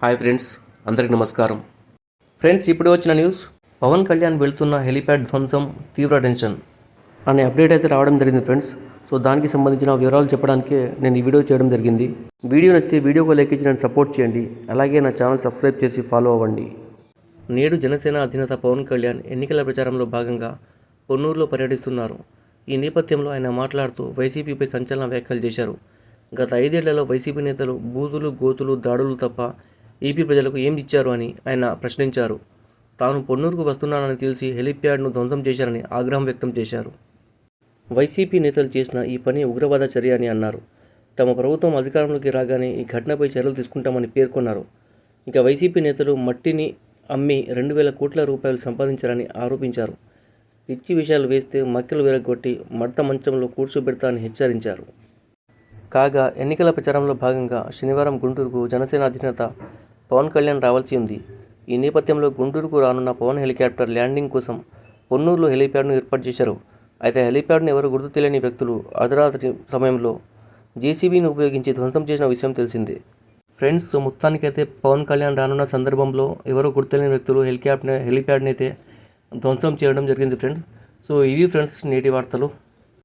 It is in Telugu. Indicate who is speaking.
Speaker 1: హాయ్ ఫ్రెండ్స్ అందరికి నమస్కారం. ఫ్రెండ్స్ ఇప్పుడు వచ్చిన న్యూస్ పవన్ కళ్యాణ్ వెళ్తున్న హెలిప్యాడ్ ధ్వంసం తీవ్ర టెన్షన్. అనే అప్డేట్ అయితే రావడం జరిగింది ఫ్రెండ్స్. సో దానికి సంబంధించిన వివరాలు చెప్పడానికి నేను ఈ వీడియో చేయడం జరిగింది. వీడియో నచ్చితే వీడియోకు లైక్ ఇచ్చి నన్ను సపోర్ట్ చేయండి. అలాగే నా ఛానల్ సబ్స్క్రైబ్ చేసి ఫాలో అవ్వండి. నేడు జనసేన అధినేత పవన్ కళ్యాణ్ ఎన్నికల ప్రచారంలో భాగంగా పొన్నూరులో పర్యటిస్తున్నారు. ఈ నేపథ్యంలో ఆయన మాట్లాడుతూ వైసీపీపై సంచలన వ్యాఖ్యలు చేశారు. గత ఐదేళ్ళలో వైసీపీ నేతలు బూతులు గోతులు దాడులు తప్ప ఏపీ ప్రజలకు ఏం ఇచ్చారు అని ఆయన ప్రశ్నించారు. తాను పొన్నూరుకు వస్తున్నానని తెలిసి హెలిప్యాడ్ను ధ్వంసం చేశారని ఆగ్రహం వ్యక్తం చేశారు. వైసీపీ నేతలు చేసిన ఈ పని ఉగ్రవాద చర్య అని అన్నారు. తమ ప్రభుత్వం అధికారంలోకి రాగానే ఈ ఘటనపై చర్యలు తీసుకుంటామని పేర్కొన్నారు. ఇక వైసీపీ నేతలు మట్టిని అమ్మి రెండు వేల కోట్ల రూపాయలు సంపాదించారని ఆరోపించారు. పిచ్చి విషయాలు వేస్తే మక్కలు విరగొట్టి మడత మంచంలో కూర్చోబెడతా అని హెచ్చరించారు. కాగా ఎన్నికల ప్రచారంలో భాగంగా శనివారం గుంటూరుకు జనసేన అధినేత పవన్ కళ్యాణ్ రావాల్సి ఉంది. ఈ నేపథ్యంలో గుంటూరుకు రానున్న పవన్ హెలికాప్టర్ ల్యాండింగ్ కోసం పొన్నూరులో హెలిప్యాడ్ను ఏర్పాటు చేశారు. అయితే హెలిప్యాడ్ను ఎవరు గుర్తు తెలియని వ్యక్తులు అర్ధరాత్రి సమయంలో జేసీబీని ఉపయోగించి ధ్వంసం చేసిన విషయం తెలిసిందే. ఫ్రెండ్స్ మొత్తానికైతే పవన్ కళ్యాణ్ రానున్న సందర్భంలో ఎవరో గుర్తులేని వ్యక్తులు హెలికాప్టర్ హెలిప్యాడ్ని అయితే ధ్వంసం చేయడం జరిగింది ఫ్రెండ్స్. సో ఇవి ఫ్రెండ్స్ నేటి వార్తలు.